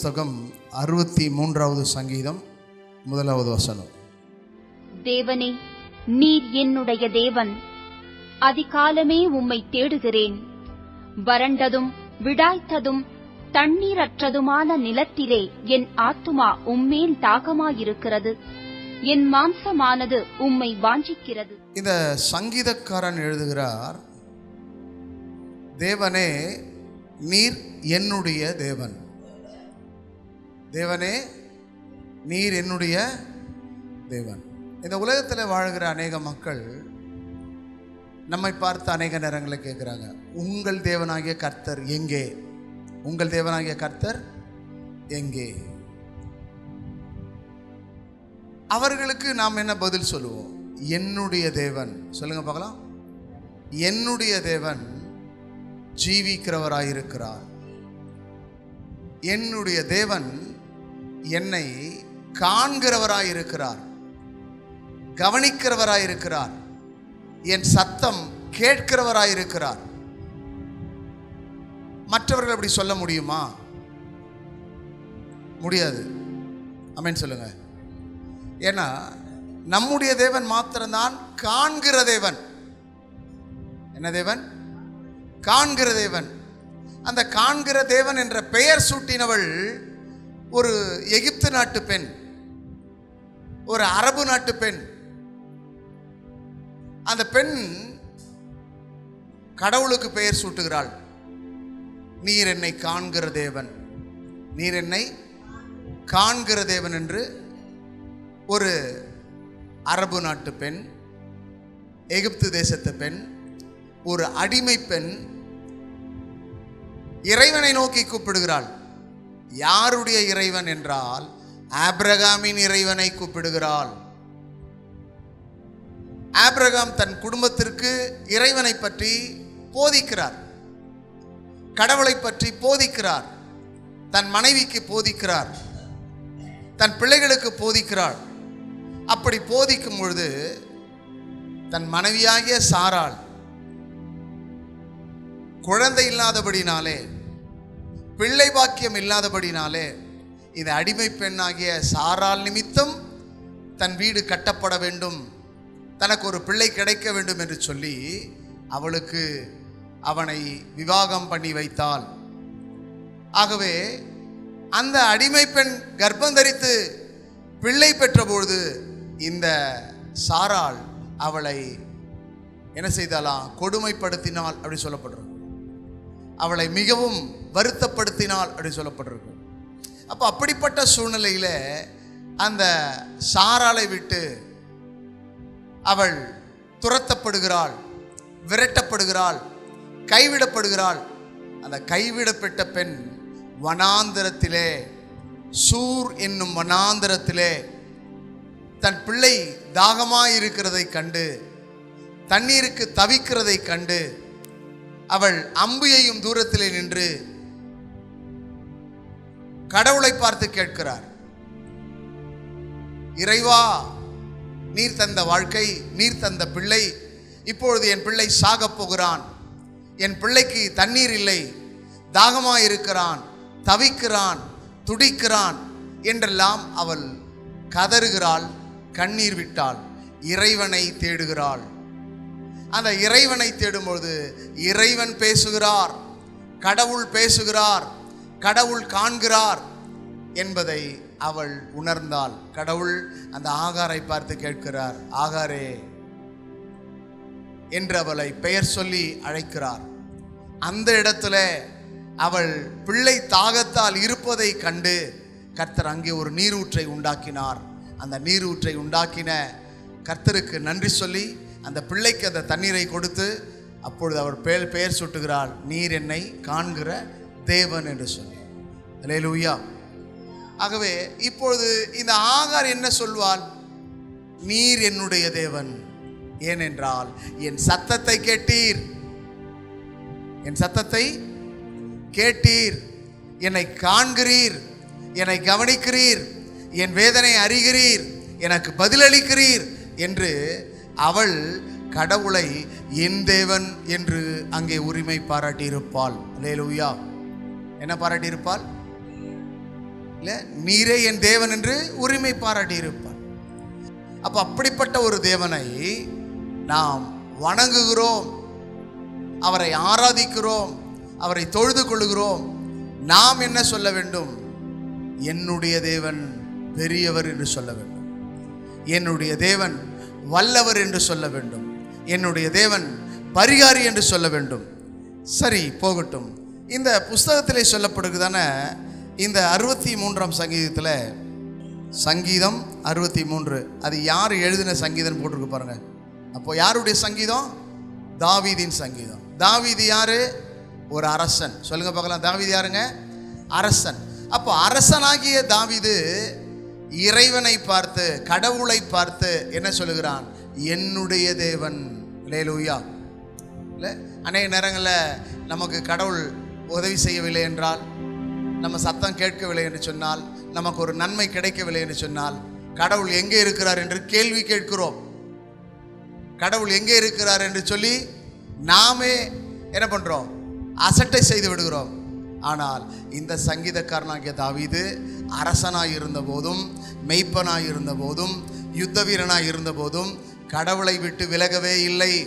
புஸ்தகம் அறுபத்தி மூன்றாவது சங்கீதம் முதலாவது வசனம். தேவனே நீர் என்னுடைய தேவன். அதிகாலமே உம்மை தேடுகிறேன். வறண்டதும் விடாய்த்ததும் தண்ணீரற்றதுமான நிலத்திலே என் ஆத்துமா உம்மேல் தாகமாயிருக்கிறது. என் மாம்சமானது உம்மை வாஞ்சிக்கிறது. இந்த சங்கீதக்காரன் எழுதுகிறார் தேவனே நீர் என்னுடைய தேவன். தேவனே நீர் என்னுடைய தேவன். இந்த உலகத்தில் வாழ்கிற அநேக மக்கள் நம்மை பார்த்து அநேக நேரங்களில் கேட்குறாங்க. உங்கள் தேவனாகிய கர்த்தர் எங்கே? உங்கள் தேவனாகிய கர்த்தர் எங்கே? அவர்களுக்கு நாம் என்ன பதில் சொல்லுவோம்? என்னுடைய தேவன். சொல்லுங்க பார்க்கலாம். என்னுடைய தேவன் ஜீவிக்கிறவராயிருக்கிறார். என்னுடைய தேவன் என்னை காண்கிறவராயிருக்கிறார் கவனிக்கிறவராயிருக்கிறார் என் சத்தம் கேட்கிறவராயிருக்கிறார். மற்றவர்கள் அப்படி சொல்ல முடியுமா? முடியாது. அமேன் சொல்லுங்க. ஏன்னா நம்முடைய தேவன் மாத்திரம்தான் காண்கிற தேவன். என்ன தேவன்? காண்கிற தேவன். அந்த காண்கிற தேவன் என்ற பெயர் சூட்டினவள் ஒரு எகிப்து நாட்டு பெண் ஒரு அரபு நாட்டு பெண். அந்த பெண் கடவுளுக்கு பெயர் சூட்டுகிறாள். நீர் என்னை காண்கிற தேவன். நீர் என்னை காண்கிற தேவன் என்று ஒரு அரபு நாட்டு பெண் எகிப்து தேசத்து பெண் ஒரு அடிமை பெண் இறைவனை நோக்கி கூப்பிடுகிறாள். யாருடைய இறைவன் என்றால் ஆப்ரகாமின் இறைவனை கூப்பிடுகிறாள். ஆப்ரகாம் தன் குடும்பத்திற்கு இறைவனை பற்றி போதிக்கிறார். கடவுளை பற்றி போதிக்கிறார். தன் மனைவிக்கு போதிக்கிறார். தன் பிள்ளைகளுக்கு போதிக்கிறாள். அப்படி போதிக்கும் பொழுது தன் மனைவியாகிய சாராள் குழந்தை இல்லாதபடினாலே பிள்ளை பாக்கியம் இல்லாதபடினாலே இந்த அடிமை பெண்ணாகிய சாரால் நிமித்தம் தன் வீடு கட்டப்பட வேண்டும். தனக்கு ஒரு பிள்ளை கிடைக்க வேண்டும் என்று சொல்லி அவளுக்கு அவனை விவாகம் பண்ணி வைத்தாள். ஆகவே அந்த அடிமை பெண் கர்ப்பம் தரித்து பிள்ளை பெற்றபொழுது இந்த சாரால் அவளை என்ன செய்தாலாம் கொடுமைப்படுத்தினாள் அப்படி சொல்லப்படுறோம் அவளை மிகவும் வருத்தப்படுத்தினாள் அப்படி சொல்லப்பட்டிருக்கு. அப்போ அப்படிப்பட்ட சூழ்நிலையில் அந்த சாராளை விட்டு அவள் துரத்தப்படுகிறாள் விரட்டப்படுகிறாள் கைவிடப்படுகிறாள். அந்த கைவிடப்பட்ட பெண் வனாந்திரத்திலே சூர் என்னும் வனாந்திரத்திலே தன் பிள்ளை தாகமாயிருக்கிறதை கண்டு தண்ணீருக்கு தவிக்கிறதை கண்டு அவள் அம்பியையும் தூரத்திலே நின்று கடவுளை பார்த்து கேட்கிறார். இறைவா நீர் தந்த வாழ்க்கை நீர் தந்த பிள்ளை இப்பொழுது என் பிள்ளை சாகப் போகிறான். என் பிள்ளைக்கு தண்ணீர் இல்லை தாகமாயிருக்கிறான் தவிக்கிறான் துடிக்கிறான் என்றெல்லாம் அவள் கதறுகிறாள் கண்ணீர் விட்டாள் இறைவனை தேடுகிறாள். அந்த இறைவனை தேடும்பொழுது இறைவன் பேசுகிறார் கடவுள் பேசுகிறார் கடவுள் காண்கிறார் என்பதை அவள் உணர்ந்தாள். கடவுள் அந்த ஆகாரை பார்த்து கேட்கிறார் ஆகாரே என்று அவளை பெயர் சொல்லி அழைக்கிறார். அந்த இடத்துல அவள் பிள்ளை தாகத்தால் இருப்பதை கண்டு கர்த்தர் அங்கே ஒரு நீரூற்றை உண்டாக்கினார். அந்த நீரூற்றை உண்டாக்கின கர்த்தருக்கு நன்றி சொல்லி அந்த பிள்ளைக்கு அந்த தண்ணீரை கொடுத்து அப்பொழுது அவர் பெயர் பெயர் சுட்டுகிறார் நீர் என்னை காண்கிற தேவன் என்று சொல்லி. அல்லேலூயா ஆகவே இப்பொழுது இந்த ஆகார் என்ன சொல்வாள்? நீர் என்னுடைய தேவன். ஏனென்றால் என் சத்தத்தை கேட்டீர். என் சத்தத்தை கேட்டீர். என்னை காண்கிறீர். என்னை கவனிக்கிறீர். என் வேதனை அறிகிறீர். எனக்கு பதிலளிக்கிறீர் என்று அவள் கடவுளை என் தேவன் என்று அங்கே உரிமை பாராட்டியிருப்பாள். லேலுயா என்ன பாராட்டியிருப்பாள்? இல்லை நீரே என் தேவன் என்று உரிமை பாராட்டியிருப்பாள். அப்போ அப்படிப்பட்ட ஒரு தேவனை நாம் வணங்குகிறோம். அவரை ஆராதிக்கிறோம். அவரை தொழுது கொள்கிறோம் நாம் என்ன சொல்ல வேண்டும்? என்னுடைய தேவன் பெரியவர் என்று சொல்ல வேண்டும். என்னுடைய தேவன் வல்லவர் என்று சொல்ல வேண்டும். என்னுடைய தேவன் பரிகாரி என்று சொல்ல வேண்டும். சரி போகட்டும். இந்த புஸ்தகத்திலே சொல்லப்படுகிறதான இந்த அறுபத்தி மூன்றாம் சங்கீதத்தில் சங்கீதம் அறுபத்தி மூன்று அது யார் எழுதின சங்கீதம் போட்டிருக்கு பாருங்க. அப்போ யாருடைய சங்கீதம்? தாவீதின் சங்கீதம். தாவீது யாரு? ஒரு அரசன். சொல்லுங்க பார்க்கலாம் தாவீது யாருங்க? அரசன். அப்போ அரசனாகிய தாவீது இறைவனை பார்த்து கடவுளை பார்த்து என்ன சொல்லுகிறான்? என்னுடைய தேவன். லேலூயா இல்லை அநேக நேரங்களில் நமக்கு கடவுள் உதவி செய்யவில்லை என்றால் நம்ம சத்தம் கேட்கவில்லை என்று சொன்னால் நமக்கு ஒரு நன்மை கிடைக்கவில்லை என்று சொன்னால் கடவுள் எங்கே இருக்கிறார் என்று கேள்வி கேட்கிறோம். கடவுள் எங்கே இருக்கிறார் என்று சொல்லி நாமே என்ன பண்ணுறோம் அசட்டை செய்து விடுகிறோம். ஆனால் இந்த சங்கீதக்காரனாகிய தாவீது அரசனாய் இருந்த போதும் மெய்ப்பனாய் இருந்த போதும் யுத்த வீரனாய் இருந்த போதும் கடவுளை விட்டு விலகவே இல்லை.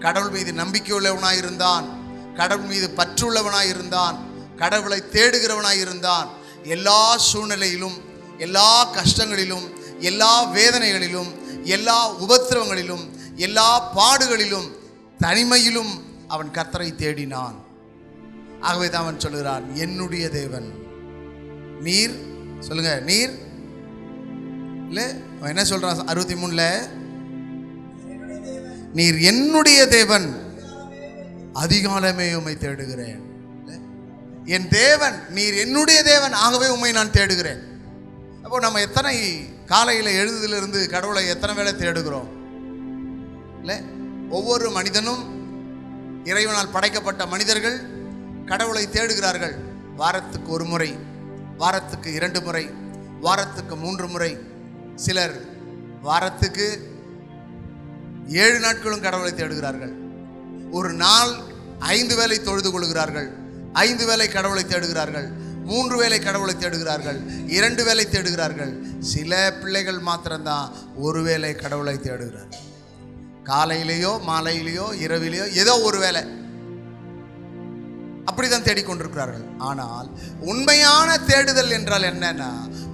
கடவுள் மீது நம்பிக்கையுள்ளவனாய் இருந்தான் கடவுள் மீது பற்றுள்ளவனாய் இருந்தான் கடவுளை தேடுகிறவனாய் இருந்தான் எல்லா சூழ்நிலையிலும் எல்லா கஷ்டங்களிலும் எல்லா வேதனைகளிலும் எல்லா உபத்திரவங்களிலும் எல்லா பாடுகளிலும் தனிமையிலும் அவன் கத்தரை தேடினான். ஆகவே தான் அவன் சொல்லுகிறான் என்னுடைய தேவன். நீர் சொல்லுங்க நீர். இல்லை அவன் என்ன சொல்கிறான் அறுபத்தி மூணில் நீர் என்னுடைய தேவன் அதிகாலமே உம்மை தேடுகிறேன். என் தேவன் நீர் என்னுடைய தேவன் ஆகவே உம்மை நான் தேடுகிறேன். அப்போ நம்ம எத்தனை காலையில் எழுதுதிலிருந்து கடவுளை எத்தனை வேளை தேடுகிறோம்? இல்லை ஒவ்வொரு மனிதனும் இறைவனால் படைக்கப்பட்ட மனிதர்கள் கடவுளை தேடுகிறார்கள். வாரத்துக்கு ஒரு முறை வாரத்துக்கு இரண்டு முறை வாரத்துக்கு மூன்று முறை. சிலர் வாரத்துக்கு ஏழு நாட்களும் கடவுளை தேடுகிறார்கள். ஒரு நாள் ஐந்து வேலை தொழுது கொள்கிறார்கள். ஐந்து வேலை கடவுளை தேடுகிறார்கள். மூன்று வேலை கடவுளை தேடுகிறார்கள். இரண்டு வேலை தேடுகிறார்கள். சில பிள்ளைகள் மாத்திரம்தான் ஒரு வேளை கடவுளை தேடுகிறார்கள். காலையிலேயோ மாலையிலேயோ இரவிலேயோ ஏதோ ஒரு வேலை அப்படிதான் தேடிக்கொண்டிருக்கிறார்கள். ஆனால் உண்மையான தேடுதல் என்றால் என்னன்னா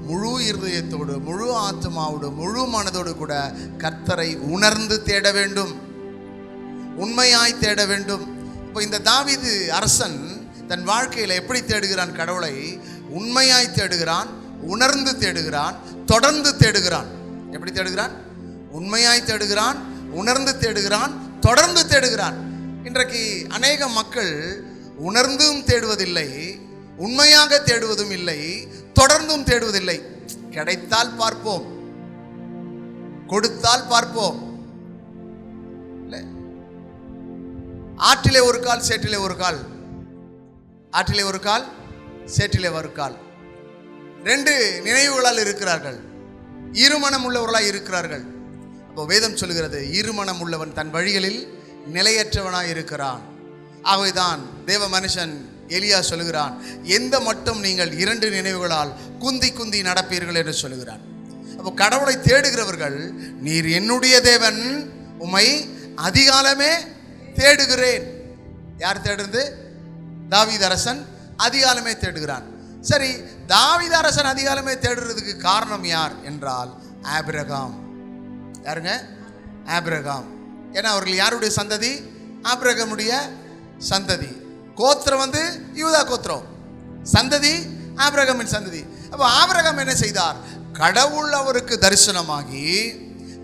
முழு இருதயத்தோடு முழு ஆத்மாவோடு முழு மனதோடு கூட கர்த்தரை உணர்ந்து தேட வேண்டும். உண்மையாய் தேட வேண்டும். இப்போ இந்த தாவிது அரசன் தன் வாழ்க்கையில் எப்படி தேடுகிறான் கடவுளை? உண்மையாய் தேடுகிறான் உணர்ந்து தேடுகிறான் தொடர்ந்து தேடுகிறான். எப்படி தேடுகிறான்? உண்மையாய் தேடுகிறான் உணர்ந்து தேடுகிறான் தொடர்ந்து தேடுகிறான். இன்றைக்கு அநேக மக்கள் உணர்ந்தும் தேடுவதில்லை உண்மையாக தேடுவதும் இல்லை தொடர்ந்தும் தேடுவதில்லை. கிடைத்தால் பார்ப்போம். கொடுத்தால் பார்ப்போம். ஆற்றிலே ஒரு கால் சேற்றிலே ஒரு கால். ஆற்றிலே ஒரு கால் சேற்றிலே ஒரு கால். ரெண்டு நினைவுகளால் இருக்கிறார்கள். இருமணம் உள்ளவர்களாய் இருக்கிறார்கள். அப்போ வேதம் சொல்கிறது இருமணம் உள்ளவன் தன் வழிகளில் நிலையற்றவனாய் இருக்கிறான். ஆகவேதான் தேவ மனுஷன் எலியா சொல்லுகிறான் எந்த மட்டும் நீங்கள் இரண்டு நினைவுகளால் குந்தி குந்தி நடப்பீர்கள் என்று சொல்லுகிறான். அப்போ கடவுளை தேடுகிறவர்கள் நீர் என்னுடைய தேவன் உம்மை அதிகாலமே தேடுகிறேன். யார் தேடுறது? தாவித அரசன் அதிகாலமே தேடுகிறான். சரி தாவித அரசன் அதிகாலமே தேடுறதுக்கு காரணம் யார் என்றால் ஆபிரகாம். யாருங்க? ஆபிரகாம். ஏன்னா அவர்கள் யாருடைய சந்ததி? ஆபிரகமுடைய சந்ததி. கோத்திரம் வந்து யூதா கோத்திரம். சந்ததி ஆபிரகமின் சந்ததி. அப்போ ஆபிரகம் என்ன செய்தார்? கடவுள் அவருக்கு தரிசனமாகி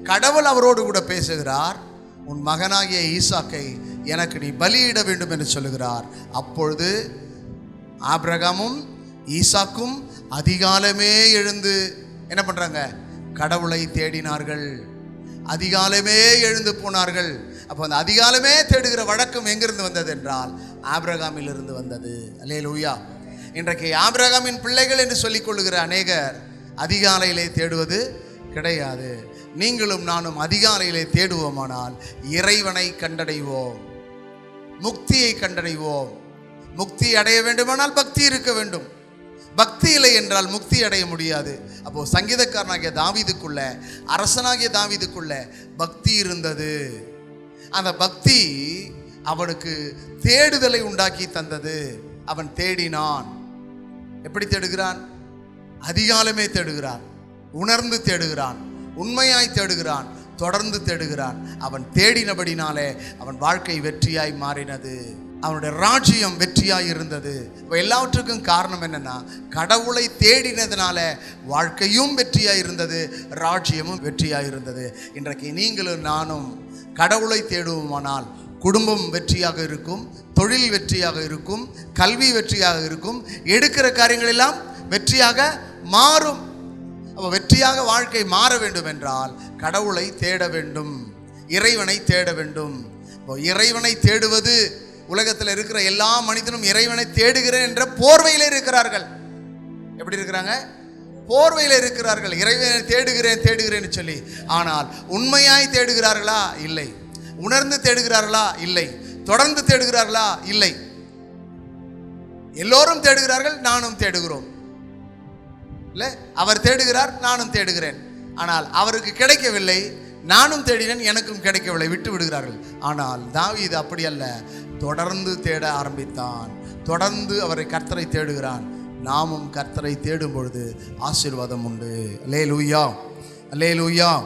கடவுள் அவரோடு கூட பேசுகிறார். உன் மகனாகிய ஈசாக்கை எனக்கு நீ பலியிட வேண்டும் என்று சொல்லுகிறார். அப்பொழுது ஆபிரகமும் ஈசாக்கும் அதிகாலமே எழுந்து என்ன பண்ணுறாங்க கடவுளை தேடினார்கள். அதிகாலமே எழுந்து போனார்கள். அப்போ அந்த அதிகாலமே தேடுகிற வழக்கம் எங்கிருந்து வந்தது என்றால் ஆபிரகாமிலிருந்து வந்தது. அல்லே லூயா இன்றைக்கு ஆபிரகாமின் பிள்ளைகள் என்று சொல்லிக்கொள்ளுகிற அநேகர் அதிகாலையிலே தேடுவது கிடையாது. நீங்களும் நானும் அதிகாலையிலே தேடுவோமானால் இறைவனை கண்டடைவோம். முக்தியை கண்டடைவோம். முக்தி அடைய வேண்டுமானால் பக்தி இருக்க வேண்டும். பக்தி இல்லை என்றால் முக்தி அடைய முடியாது. அப்போ சங்கீதக்காரனாகிய தாவிதுக்குள்ள அரசனாகிய தாவிதுக்குள்ள பக்தி இருந்தது. அந்த பக்தி அவனுக்கு தேடுதலை உண்டாக்கி தந்தது. அவன் தேடினான். எப்படி தேடுகிறான்? அதிகாலமே தேடுகிறான். உணர்ந்து தேடுகிறான். உண்மையாய் தேடுகிறான். தொடர்ந்து தேடுகிறான். அவன் தேடினபடினாலே அவன் வாழ்க்கை வெற்றியாய் மாறினது. அவனுடைய ராஜ்யம் வெற்றியாய் இருந்தது. இப்போ எல்லாவற்றுக்கும் காரணம் என்னன்னா கடவுளை தேடினதுனால வாழ்க்கையும் வெற்றியாய் இருந்தது ராஜ்யமும் வெற்றியாய் இருந்தது. இன்றைக்கு நீங்களும் நானும் கடவுளை தேடுவோமானால் குடும்பம் வெற்றியாக இருக்கும் தொழில் வெற்றியாக இருக்கும் கல்வி வெற்றியாக இருக்கும் எடுக்கிற காரியங்கள் எல்லாம் வெற்றியாக மாறும். அப்போ வெற்றியாக வாழ்க்கை மாற வேண்டும் என்றால் கடவுளை தேட வேண்டும் இறைவனை தேட வேண்டும். இப்போ இறைவனை தேடுவது உலகத்தில் இருக்கிற எல்லா மனிதனும் இறைவனை தேடுகிறேன் என்ற போர்வையில் இருக்கிறார்கள். எப்படி இருக்கிறாங்க? போர்வையில் இருக்கிறார்கள். இறைவனை தேடுகிறேன் தேடுகிறேன்னு சொல்லி. ஆனால் உண்மையாய் தேடுகிறார்களா? இல்லை. உணர்ந்து தேடுகிறார்களா? இல்லை. தொடர்ந்து தேடுகிறார்களா? இல்லை. எல்லோரும் தேடுகிறார்கள் நானும் தேடுகிறோம். இல்லை அவர் தேடுகிறார் நானும் தேடுகிறேன். ஆனால் அவருக்கு கிடைக்கவில்லை நானும் தேடினேன் எனக்கும் கிடைக்கவில்லை விட்டு விடுகிறார்கள். ஆனால் தாவீது அப்படி அல்ல. தொடர்ந்து தேட ஆரம்பித்தான். தொடர்ந்து அவரை கர்த்தரை தேடுகிறான். நாமும் கர்த்தரை தேடும் பொழுது ஆசீர்வாதம் உண்டு. லே லூயா லே லூயா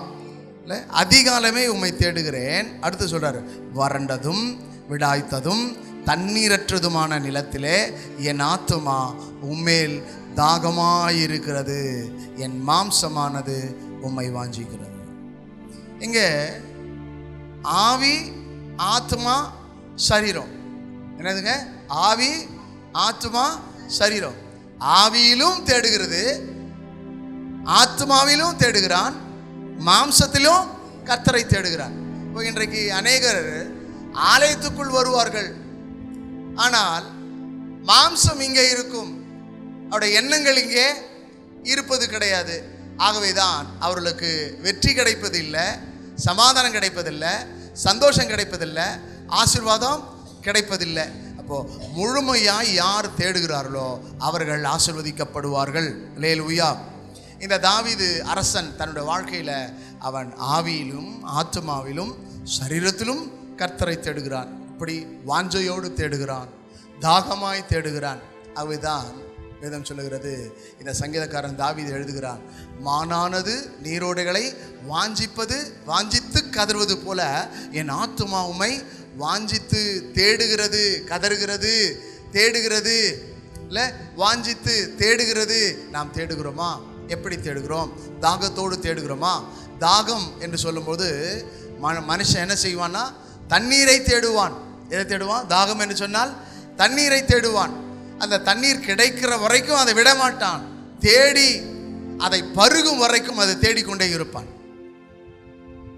இல்லை அதிகாலமே உம்மை தேடுகிறேன். அடுத்து சொல்கிறார் வறண்டதும் விடாய்த்ததும் தண்ணீரற்றதுமான நிலத்திலே என் ஆத்துமா உம்மேல் தாகமாயிருக்கிறது. என் மாம்சமானது உம்மை வாஞ்சிக்கிறது. இங்கே ஆவி ஆத்மா சரீரம். என்னதுங்க? ஆவி ஆத்மா சரீரம். ஆவியிலும் தேடுகிறது ஆத்மாவிலும் தேடுகிறான் மாம்சத்திலும் கர்த்தரை தேடுகிறான். இப்போ இன்றைக்கு அநேகர் ஆலயத்துக்குள் வருவார்கள். ஆனால் மாம்சம் இங்கே இருக்கும். அவருடைய எண்ணங்கள் இங்கே இருப்பது கிடையாது. ஆகவேதான் அவர்களுக்கு வெற்றி கிடைப்பதில்லை சமாதானம் கிடைப்பதில்லை சந்தோஷம் கிடைப்பதில்லை ஆசீர்வாதம் கிடைப்பதில்லை. அப்போது முழுமையாய் யார் தேடுகிறார்களோ அவர்கள் ஆசிர்வதிக்கப்படுவார்கள். லேலுயா இந்த தாவீது அரசன் தன்னுடைய வாழ்க்கையில் அவன் ஆவியிலும் ஆத்மாவிலும் சரீரத்திலும் கர்த்தரை தேடுகிறான். இப்படி வாஞ்சையோடு தேடுகிறான். தாகமாய் தேடுகிறான். அவைதான் வேதம் சொல்லுகிறது. இந்த சங்கீதக்காரன் தாவீது எழுதுகிறான் மானானது நீரோடைகளை வாஞ்சிப்பது வாஞ்சித்து கதறுவது போல என் ஆத்துமா வாஞ்சித்து தேடுகிறது கதறுகிறது தேடுகிறது. இல்லை வாஞ்சித்து தேடுகிறது. நாம் தேடுகிறோமா? எப்படி தேடுகிறோம்? தாகத்தோடு தேடுகிறோமா? தாகம் என்று சொல்லும்போது ம மனுஷன் என்ன செய்வான்னா தண்ணீரை தேடுவான். எதை தேடுவான்? தாகம் என்று சொன்னால் தண்ணீரை தேடுவான். அந்த தண்ணீர் கிடைக்கிற வரைக்கும் அதை விட மாட்டான் தேடி அதை பருகும் வரைக்கும் அதை தேடிக்கொண்டே இருப்பான்.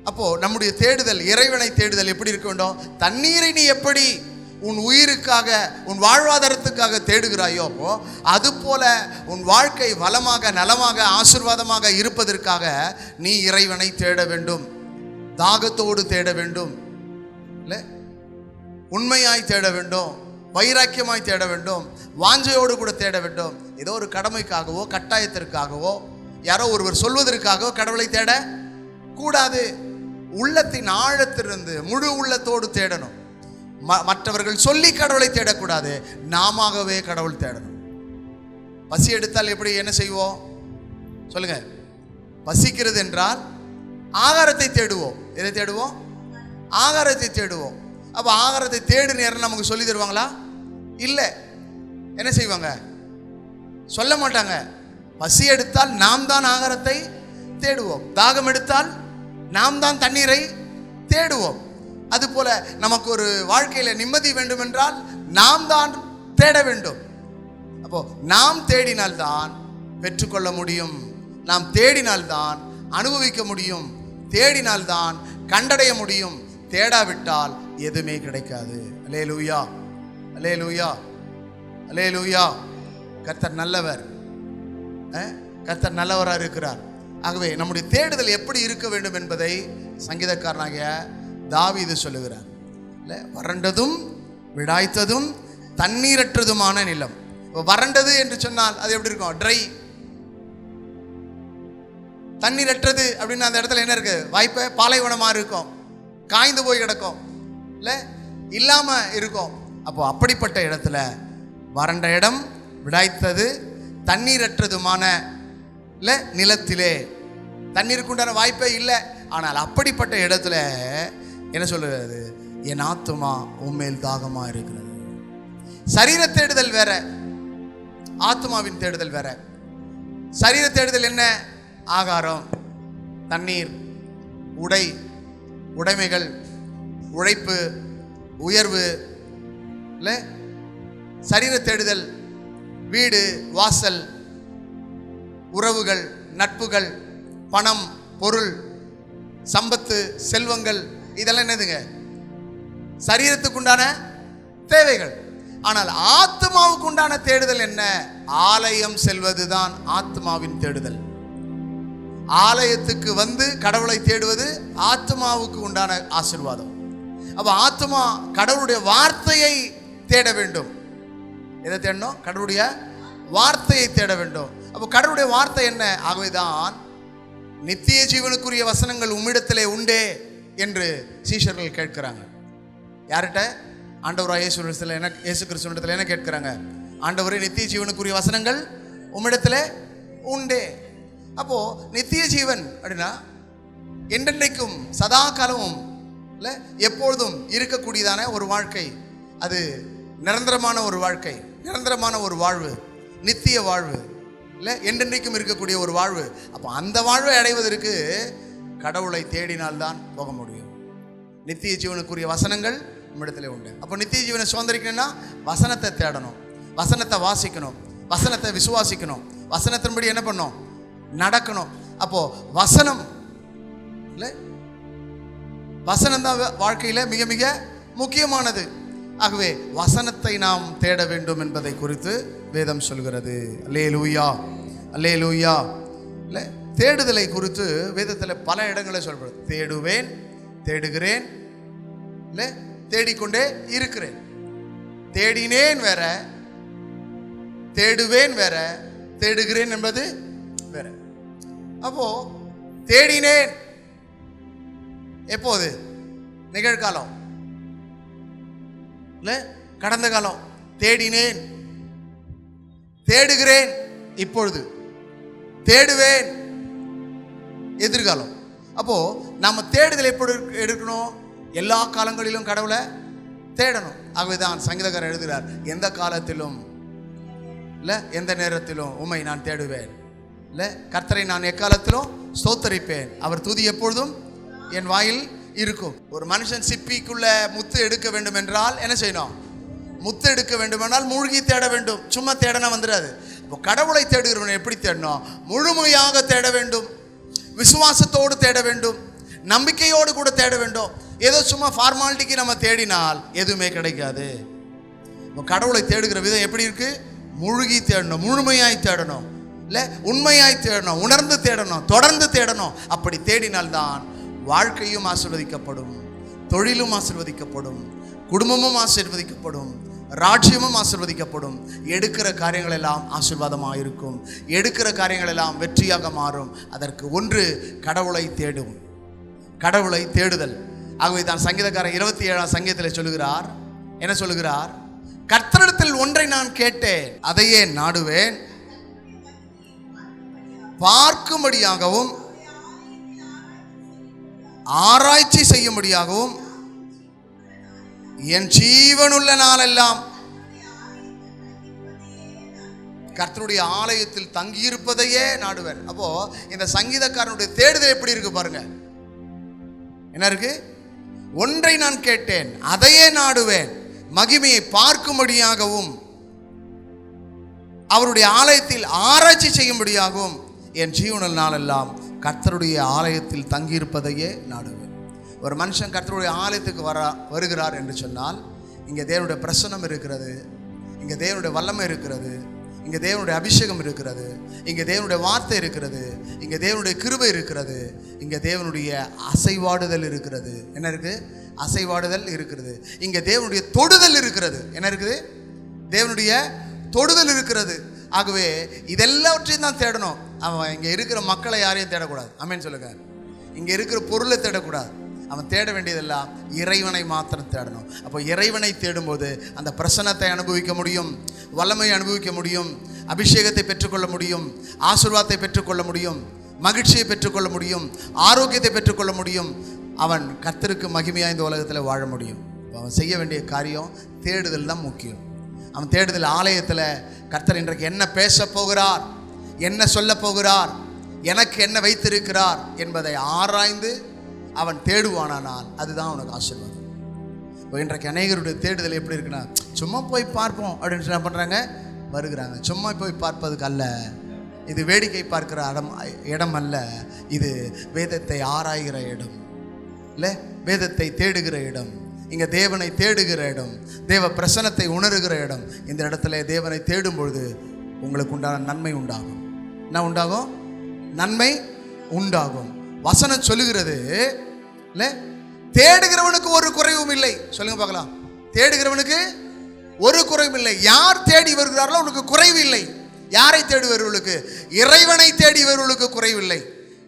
அப்போது நம்முடைய தேடுதல் இறைவனை தேடுதல் எப்படி இருக்க வேண்டும்? தண்ணீரை நீ எப்படி உன் உயிருக்காக உன் வாழ்வாதாரத்துக்காக தேடுகிறாயோ அப்போ அதுபோல உன் வாழ்க்கை வளமாக நலமாக ஆசிர்வாதமாக இருப்பதற்காக நீ இறைவனை தேட வேண்டும். தாகத்தோடு தேட வேண்டும். இல்லை? உண்மையாய் தேட வேண்டும். வைராக்கியமாய் தேட வேண்டும். வாஞ்சையோடு கூட தேட வேண்டும். ஏதோ ஒரு கடமைக்காகவோ கட்டாயத்திற்காகவோ யாரோ ஒருவர் சொல்வதற்காகவோ கடவுளை தேட கூடாது. உள்ளத்தின் ஆழத்திலிருந்து முழு உள்ளத்தோடு தேடணும். ம- மற்றவர்கள் சொல்லி கடவுளை தேடக்கூடாது. நாமவே கடவுள் தேடணும். பசி எடுத்தால் எப்படி என்ன செய்வோம்? சொல்லுங்க. பசிக்கிறது என்றால் ஆகாரத்தை தேடுவோம். எதை தேடுவோம்? ஆகாரத்தை தேடுவோம். அப்போ ஆகாரத்தை தேடு நேரம் நமக்கு சொல்லி தருவாங்களா? இல்லை. என்ன செய்வாங்க? சொல்ல மாட்டாங்க. பசி எடுத்தால் நாம் தான் ஆகாரத்தை தேடுவோம். தாகம் எடுத்தால் நாம் தான் தண்ணீரை தேடுவோம். அதுபோல நமக்கு ஒரு வாழ்க்கையில நிம்மதி வேண்டுமென்றால் நாம் தான் தேட வேண்டும். அப்போ நாம் தேடினால்தான் பெற்றுக்கொள்ள முடியும். நாம் தேடினால்தான் அனுபவிக்க முடியும். தேடினால்தான் கண்டடைய முடியும். தேடாவிட்டால் எதுவுமே கிடைக்காது. அலே லூயா அலே லூயா அலே லூயா கர்த்தர் நல்லவர் கர்த்தர் நல்லவராக இருக்கிறார். ஆகவே நம்முடைய தேடுதல் எப்படி இருக்க வேண்டும் என்பதை சங்கீதக்காரனாகிய இது சொல்லுகிறார். இல்லை வறண்டதும் விடாய்த்ததும் தண்ணீரற்றதுமான நிலம். இப்போ வறண்டது என்று சொன்னால் அது எப்படி இருக்கும்? ட்ரை தண்ணீரற்றது அப்படின்னு அந்த இடத்துல என்ன இருக்கு? வாய்ப்பை பாலைவனமாக இருக்கும். காய்ந்து போய் கிடக்கும். இல்லை இல்லாமல் இருக்கும். அப்போ அப்படிப்பட்ட இடத்துல வறண்ட இடம் விடாய்த்தது தண்ணீரற்றதுமான இல்லை நிலத்திலே. தண்ணீருக்கு உண்டான வாய்ப்பே இல்லை. ஆனால் அப்படிப்பட்ட இடத்துல என்ன சொல்கிறது என் ஆத்துமா உண்மையில் தாகமாக இருக்கிறது. சரீர தேடுதல் வேற. ஆத்மாவின் தேடுதல் வேற. சரீர தேடுதல் என்ன? ஆகாரம் தண்ணீர் உடை உடைமைகள் உழைப்பு உயர்வு. இல்லை சரீர தேடுதல் வீடு வாசல் உறவுகள் நட்புகள் பணம் பொருள் சம்பத்து செல்வங்கள் இதெல்லாம் என்னதுங்க? சரீரத்துக்குண்டான தேவைகள். ஆனால் ஆத்மாவுக்கு உண்டான தேடுதல் என்ன? ஆலயம் செல்வதுதான் ஆத்மாவின் தேடுதல். ஆலயத்துக்கு வந்து கடவுளை தேடுவது ஆத்மாவுக்கு உண்டான ஆசிர்வாதம். அப்ப ஆத்மா கடவுளுடைய வார்த்தையை தேட வேண்டும். எதை தேடணும்? கடவுளுடைய வார்த்தையை தேட வேண்டும். அப்போ கடவுளுடைய வார்த்தை என்ன? ஆகவேதான் நித்திய ஜீவனுக்குரிய வசனங்கள் உம்மிடத்திலே உண்டே என்று சீஷர்கள் கேட்கிறாங்க. யார்கிட்ட? ஆண்டவராக இயேசு கிறிஸ்துல என்ன இயேசு கிறிஸ்துவத்தில் என்ன கேட்கிறாங்க? ஆண்டவரே நித்திய ஜீவனுக்குரிய வசனங்கள் உம்மிடத்தில் உண்டே. அப்போது நித்திய ஜீவன் அப்படின்னா என்றென்றைக்கும் சதா காலமும் இல்லை எப்பொழுதும் இருக்கக்கூடியதான ஒரு வாழ்க்கை. அது நிரந்தரமான ஒரு வாழ்க்கை நிரந்தரமான ஒரு வாழ்வு நித்திய வாழ்வு. இல்லை என்றென்றைக்கும் இருக்கக்கூடிய ஒரு வாழ்வு. அப்போ அந்த வாழ்வை அடைவதற்கு கடவுளை தேடினால்தான் போக முடியும். நித்திய ஜீவனுக்குரிய வசனங்கள் நம்மிடத்துல உண்டு. அப்போ நித்திய ஜீவனை சுதந்திரிக்கணும்னா வசனத்தை தேடணும். வசனத்தை வாசிக்கணும். வசனத்தை விசுவாசிக்கணும். வசனத்தின்படி என்ன பண்ணும் நடக்கணும். அப்போ வசனம் இல்லை? வசனம் தான் வாழ்க்கையில் மிக மிக முக்கியமானது. ஆகவே வசனத்தை நாம் தேட வேண்டும் என்பதை குறித்து வேதம் சொல்கிறது. அல்லே லூயா அல்லே லூயா இல்லை தேடுதலை குறித்து வேதத்தில் பல இடங்களை சொல்கிறது தேடுவேன் தேடுகிறேன் இல்லை தேடிக்கொண்டே இருக்கிறேன். தேடினேன் வேற தேடுவேன் வேற தேடுகிறேன் என்பது வேற. அப்போ தேடினேன். எப்போது? நிகழ்காலம். இல்லை கடந்த காலம். தேடினேன். தேடுகிறேன் இப்பொழுது. தேடுவேன். எதிர்காலம். அப்போ நம்ம தேடுதல் எப்படி எடுக்கணும்? எல்லா காலங்களிலும் கடவுளை தேடணும். ஆகவேதான் சங்கீதக்காரர் எழுதுகிறார் எந்த காலத்திலும் இல்லை எந்த நேரத்திலும் உம்மை நான் தேடுவேன். இல்லை கர்த்தரை நான் எக்காலத்திலும் சோத்தரிப்பேன் அவர் துதி எப்பொழுதும் என் வாயில் இருக்கும். ஒரு மனுஷன் சிப்பிக்குள்ள முத்து எடுக்க வேண்டும் என்றால் என்ன செய்யணும்? முத்து எடுக்க மூழ்கி தேட வேண்டும். சும்மா தேடனா வந்துடாது இப்போ கடவுளை தேடுகிறவன் எப்படி தேடணும்? முழுமையாக தேட வேண்டும். விசுவாசத்தோடு தேட வேண்டும். நம்பிக்கையோடு கூட தேட வேண்டும். ஏதோ சும்மா ஃபார்மாலிட்டிக்கு நம்ம தேடினால் எதுவுமே கிடைக்காது. இப்போ கடவுளை தேடுகிற விதம் எப்படி இருக்கு? முழுகி தேடணும். முழுமையாய் தேடணும். இல்லை உண்மையாய் தேடணும். உணர்ந்து தேடணும். தொடர்ந்து தேடணும். அப்படி தேடினால்தான் வாழ்க்கையும் ஆசிர்வதிக்கப்படும். தொழிலும் ஆசிர்வதிக்கப்படும் குடும்பமும் ஆசிர்வதிக்கப்படும் ராஜ்யமும் ஆசிர்வதிக்கப்படும். எடுக்கிற காரியங்கள் எல்லாம் ஆசீர்வாதமாக இருக்கும் எடுக்கிற காரியங்கள் எல்லாம் வெற்றியாக மாறும். அதற்கு ஒன்று கடவுளை தேடும். கடவுளை தேடுதல். ஆகவே தான் சங்கீதக்காரன் இருபத்தி ஏழாம் சங்கீதத்தில் சொல்லுகிறார். என்ன சொல்லுகிறார்? கர்த்தரிடத்தில் ஒன்றை நான் கேட்டேன் அதையே நாடுவேன். பார்க்கும்படியாகவும் ஆராய்ச்சி செய்யும்படியாகவும் என் ஜீவனுள்ள நாளெல்லாம் கர்த்தருடைய ஆலயத்தில் தங்கியிருப்பதையே நாடுவேன் அப்போ இந்த சங்கீதக்காரனுடைய தேடுதல் எப்படி இருக்கு பாருங்க. என்ன இருக்கு? ஒன்றை நான் கேட்டேன் அதையே நாடுவேன். மகிமையை பார்க்கும்படியாகவும் அவருடைய ஆலயத்தில் ஆராய்ச்சி செய்யும்படியாகவும் என் ஜீவனல் நாளெல்லாம் கர்த்தருடைய ஆலயத்தில் தங்கியிருப்பதையே நாடுவேன். ஒரு மனுஷன் கர்த்தருடைய ஆலயத்துக்கு வர வருகிறார் என்று சொன்னால் இங்கே தேவனுடைய பிரசன்னம் இருக்கிறது இங்கே தேவனுடைய வல்லமை இருக்கிறது இங்கே தேவனுடைய அபிஷேகம் இருக்கிறது இங்கே தேவனுடைய வார்த்தை இருக்கிறது இங்கே தேவனுடைய கிருபை இருக்கிறது இங்கே தேவனுடைய அசைவாடுதல் இருக்கிறது. என்ன இருக்குது? அசைவாடுதல் இருக்கிறது. இங்கே தேவனுடைய தொடுதல் இருக்கிறது. என்ன இருக்குது? தேவனுடைய தொடுதல் இருக்கிறது. ஆகவே இதெல்லாவற்றையும் தான் தேடணும். அவன் இங்கே இருக்கிற மக்களை யாரையும் தேடக்கூடாது. அமேன் சொல்லுங்க. இங்கே இருக்கிற பொருளை தேடக்கூடாது. அவன் தேட வேண்டியதெல்லாம் இறைவனை மாத்திரம் தேடணும். அப்போ இறைவனை தேடும்போது அந்த பிரசன்னத்தை அனுபவிக்க முடியும் வல்லமையை அனுபவிக்க முடியும் அபிஷேகத்தை பெற்றுக்கொள்ள முடியும் ஆசிர்வாதத்தை பெற்றுக்கொள்ள முடியும் மகிழ்ச்சியை பெற்றுக்கொள்ள முடியும் ஆரோக்கியத்தை பெற்றுக்கொள்ள முடியும். அவன் கர்த்தருக்கு மகிமையாக இந்த உலகத்தில் வாழ முடியும். அவன் செய்ய வேண்டிய காரியம் தேடுதல் தான் முக்கியம். அவன் தேடுதல் ஆலயத்தில் கர்த்தர் இன்றைக்கு என்ன பேச போகிறார்? என்ன சொல்ல போகிறார்? எனக்கு என்ன வைத்திருக்கிறார்? என்பதை ஆராய்ந்து அவன் தேடுவானானால் அதுதான் உனக்கு ஆசீர்வாதம். இப்போ இன்றைக்கு அநேகருடைய தேடுதல் எப்படி இருக்குன்னா சும்மா போய் பார்ப்போம் அப்படின்னு என்ன பண்ணுறாங்க வருகிறாங்க. சும்மா போய் பார்ப்பதுக்கு அல்ல. இது வேடிக்கை பார்க்கிற இடம் இடம் அல்ல. இது வேதத்தை ஆராய்கிற இடம். இல்லை வேதத்தை தேடுகிற இடம். இங்கே தேவனை தேடுகிற இடம் தேவ பிரசனத்தை உணருகிற இடம். இந்த இடத்துல தேவனை தேடும் பொழுது உங்களுக்கு உண்டான நன்மை உண்டாகும். என்ன உண்டாகும்? நன்மை உண்டாகும். வசனம் சொல்லுகிறது இல்லை? தேடுகிறவனுக்கு ஒரு குறைவும் இல்லை. சொல்லுங்க பார்க்கலாம். தேடுகிறவனுக்கு ஒரு குறைவும் இல்லை. யார் தேடி வருகிறார்களோ உனக்கு குறைவு இல்லை. யாரை தேடி வருவர்களுக்கு? இறைவனை தேடி வருவர்களுக்கு குறைவில்லை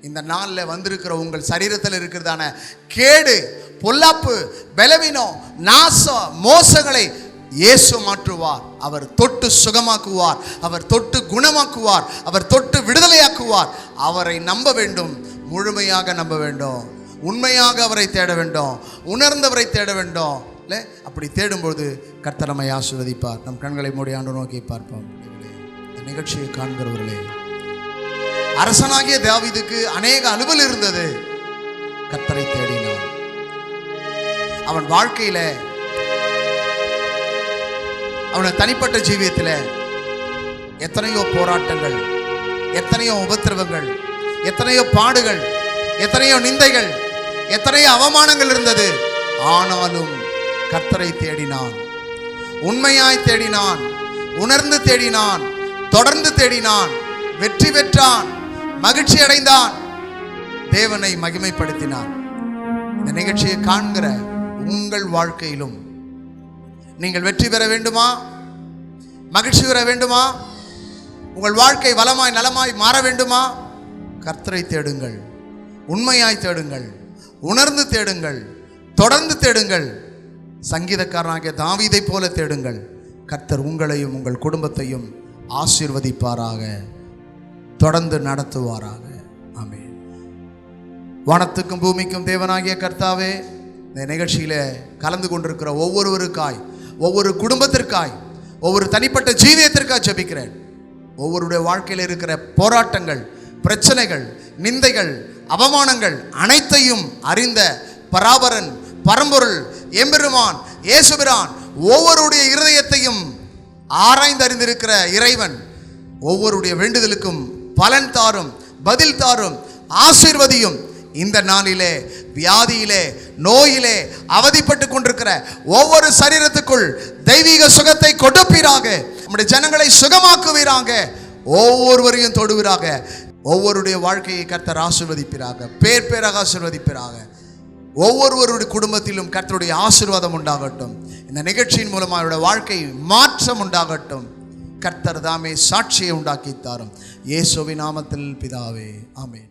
இந்த நாளில் வந்திருக்கிற உங்கள் சரீரத்தில் இருக்கிறதான கேடு பொல்லாப்பு பலவீனம் நாசம் மோசங்களை இயேசு மாற்றுவார். அவர் தொட்டு சுகமாக்குவார். அவர் தொட்டு குணமாக்குவார். அவர் தொட்டு விடுதலையாக்குவார். அவரை நம்ப வேண்டும். முழுமையாக நம்ப வேண்டும். உண்மையாக அவரை தேட வேண்டும். உணர்ந்தவரை தேட வேண்டும். இல்லை அப்படி தேடும்போது கர்த்தரமை ஆசிர்வதிப்பார். நம் கண்களை மூடி ஆண்டு நோக்கி பார்ப்போம். இந்த நிகழ்ச்சியை காண்கிறவர்களே அரசனாகிய தேவிதுக்கு அநேக அலுவல் இருந்தது. கர்த்தரை தேடினார். அவன் வாழ்க்கையில அவனை தனிப்பட்ட ஜீவியத்தில் எத்தனையோ போராட்டங்கள் எத்தனையோ உபத்திரவங்கள் எத்தனையோ பாடுகள் எத்தனையோ நிந்தைகள் எத்தனையோ அவமானங்கள் இருந்தது. ஆனாலும் கர்த்தரை தேடினான். உண்மையாய் தேடினான். உணர்ந்து தேடினான். தொடர்ந்து தேடினான். வெற்றி பெற்றான். மகிழ்ச்சி அடைந்தான். தேவனை மகிமைப்படுத்தினான். இந்த நிகழ்ச்சியை காண்கிற உங்கள் வாழ்க்கையிலும். நீங்கள் வெற்றி பெற வேண்டுமா? மகிழ்ச்சி பெற வேண்டுமா? உங்கள் வாழ்க்கை வளமாய் நலமாய் மாற வேண்டுமா? கர்த்தரை தேடுங்கள். உண்மையாய் தேடுங்கள். உணர்ந்து தேடுங்கள். தொடர்ந்து தேடுங்கள். சங்கீதக்காரனாகிய தாவீதைப் போல தேடுங்கள். கர்த்தர் உங்களையும் உங்கள் குடும்பத்தையும் ஆசீர்வதிப்பாராக. தொடர்ந்து நடத்துவாராக. ஆமே வனத்துக்கும் பூமிக்கும் தேவனாகிய கர்த்தாவே இந்த நிகழ்ச்சியில் கலந்து கொண்டிருக்கிற ஒவ்வொருவருக்காய் ஒவ்வொரு குடும்பத்திற்காய் ஒவ்வொரு தனிப்பட்ட ஜீவியத்திற்காய் ஜெபிக்கிறேன். ஒவ்வொருடைய வாழ்க்கையில் இருக்கிற போராட்டங்கள் பிரச்சனைகள் நிந்தைகள் அவமானங்கள் அனைத்தையும் அறிந்த பராபரன் பரம்பொருள் எம்பெருமான் ஏசுபிரான் ஒவ்வொருடைய இருதயத்தையும் ஆராய்ந்து அறிந்திருக்கிற இறைவன் ஒவ்வொருடைய வேண்டுதலுக்கும் பலன் தாரும் பதில் தாரும் ஆசீர்வதியும் இந்த நாளிலே வியாதியிலே நோயிலே அவதிப்பட்டு கொண்டிருக்கிற ஒவ்வொரு சரீரத்துக்குள் தெய்வீக சுகத்தை கொடுப்பீராக. நம்முடைய ஜனங்களை சுகமாக்குவீராக. ஒவ்வொருவரையும் தொடுவீராக. ஒவ்வொருடைய வாழ்க்கையை கர்த்தர் ஆசீர்வதிப்பீராக. பேர் பேராக ஆசீர்வதிப்பீராக. ஒவ்வொருவருடைய குடும்பத்திலும் கர்த்தருடைய ஆசீர்வாதம் உண்டாகட்டும். இந்த நிகழ்ச்சியின் மூலமாக அவருடைய வாழ்க்கை மாற்றம் உண்டாகட்டும். கர்த்தர் தாமே சாட்சியை உண்டாக்கி தாரும். இயேசுவின் நாமத்தில் பிதாவே ஆமே